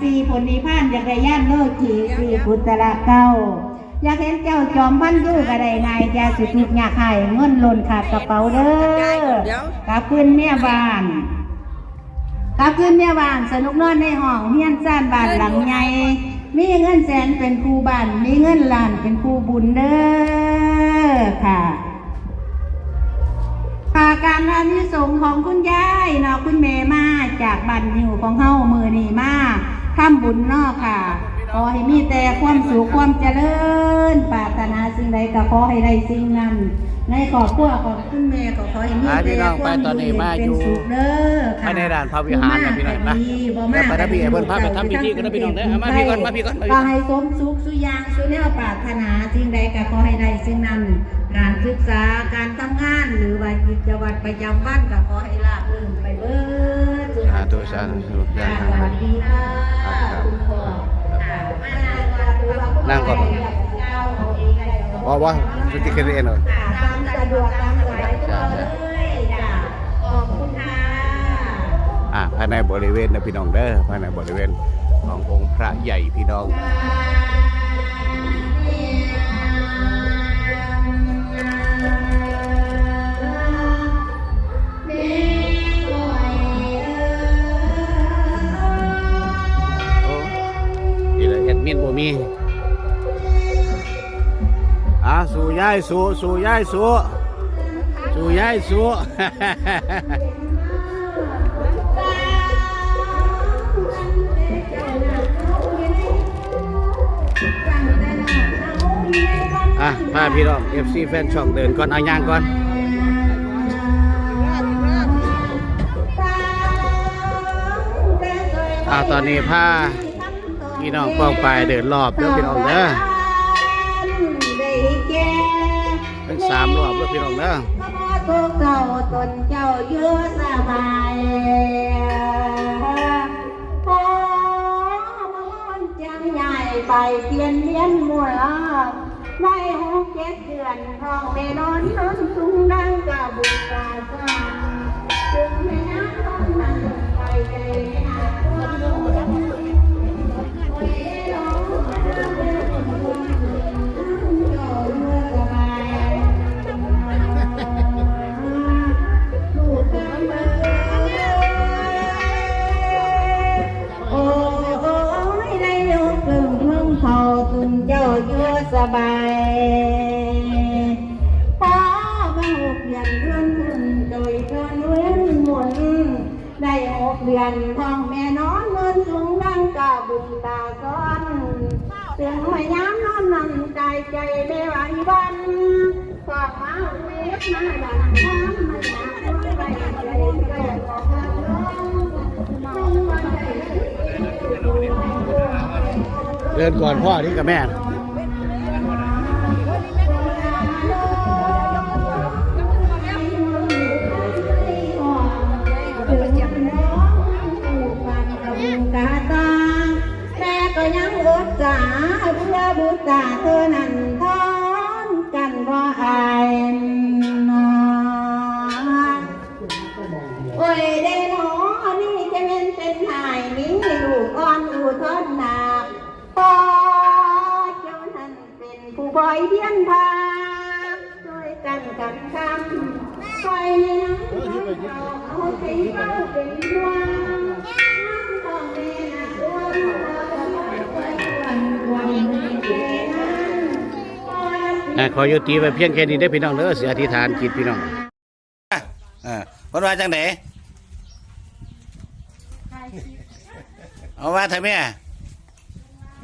สี่ผลนิพพานอยากได้ย่านโลกีคือพุทธละเก้าอยากเห็นเจ้าจอมพันอยูกระไดนายอยาสุทุกอยากให้เงินหล่นขาดกระเป๋าเด้อกลับขึ้นเมียบานกลับขึ้นเมียบานสนุกนอนในห้องเฮียนซ่านบานหลังใหญ่มีเงินแสนเป็นครูบ้านมีเงินล้านเป็นครูบุญเด้อค่ะค่าการอานิสงส์ของคุณยายเนาะคุณแม่มาจากบันอยู่ของเฮามือนี่มาก ทำบุญเนาะค่ะ ขอให้มีแต่ความสุขความเจริญปรารถนาสิ่งใดก็ขอให้ได้สิ่งนั้นในครอบครัวของคุณแม่ก็ขอให้มีอ่าพี่แต่น้องความไปตอนนี้มาอยู่เป็นสุขเด้อค่ะภายในด่านพระวิหารนะพี่น้องนะบ่เดี๋ยวไปรับพี่ให้เพิ่นพาไปทำพิธีกันนะพี่น้องเด้อเอามาพี่ก่อนมาพี่ก่อนมาพี่ก่ก็อนให้สมสุขสุขอย่างสุแนวปรารถนาสิ่งใดก็ขอให้ได้สิ่งนั้นการศึกษาการทำงานหรือว่ากิจวัตรประจำวันก็ขอให้ราบรื่นไปเบิดสาธุสาธุค่ะสวัสดีค่ นั่งก่อนดูว่าคุณพ่อว่าว่าสุดที่เคยเรียนหน่อยค่ะตามสะดวกตามสบายพ่อเลยจ้ะขอบคุณค่ะอ่าภายในบริเวณนะพี่น้องเด้อภายในบริเวณขององค์พระใหญ่พี่น้องโอ้อีเลยเอ็ดมินบ่มี อ่าสู่ยายสู่สู่ยายสู่สู่ย้ายสู่ อะพาพี่น้อง FC แฟนช่องเดินก่อนเอาย่างก่อนอ่าตอนนี้พาพี่น้องป้องไปเดินรอบเด้อพี่น้องเด้อ ทุกเจ้าตนเจ้าเยอะสบายพอมันจังใหญ่ไปเพียนเลี้ยนมัวได้หกเจ็ดเดือนท้องแม่นอนนอนสู กเดือนท้องแม่นอนเงินสูงดังกะบุญตาซ้อนเสียงพยายามนอนนั่งใจใจได้ไหววันฝากมาเวทมาดันน้ำมาอยากรู้ไปใจใจของน้องเดินก่อนพ่อนี่กับแม่ นเป็นหายนี้ลูกอ่อนลูกทอนหนักพอเจ้านั้นเป็นผู้บอยเพียนพาช่วยกันกันคำคอยในน้ำเอาใจเข้าเป็นดวง อะขอยุติไปเพียงแค่นี้ได้อพี่น้องเด้อเสียอธิษฐานจิตพี่น้องอ่าคนว่าจังไหนเอาว่าทำไม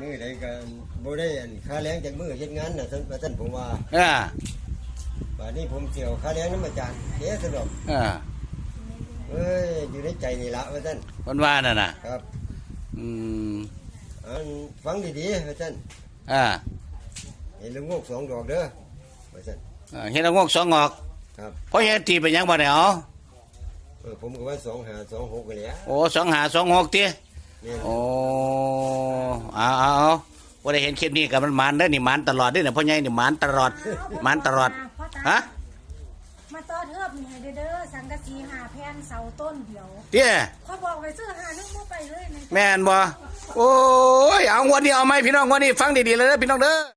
มือใดกันบ่ได้อันค่าแรงจากมือเฮ็ดงานน่ะท่านท่านผมว่าอ่าป่านนี้ผมเสียวค่าแรงน้ำอาจารย์เด้สนุกอ่าเอ้ยอยู่ในใจนี่ละว่าท่านคนว่าน่ะน่ะ ครับอืมอันฟังดีๆว่าท่านอ่า เห็นลูกงอกสองดอกเด้อว่าท่านอ่าเห็นเอางอกสองงอกครับ เพราะเห็นตีเป็นหยังบ่ได้เอาเออผมก็ว่าสองหาสองหกกันแหล้วโอ้สองหาสองหกตีเนี่ยโอ้เอาเอาเอาว่าได้เห็นคลิปนี้กับมันหมันได้อนี่หมันตลอดเด้อเนี่ยพ่อใหญ่นี่หมันตลอดหมันตลอดฮะมาต่อเทิบนี่ให้เด้อๆสังกะสีหาแผ่นเสาต้นเดียวเตี้ย เขาบอกไปซื้อหานึกบ่ไปเลยในแม่นบ่ โอ้ย เอางวันนี้เอาไหมพี่น้องงวันนี้ฟังดีๆเลยนะพี่น้องเด้อ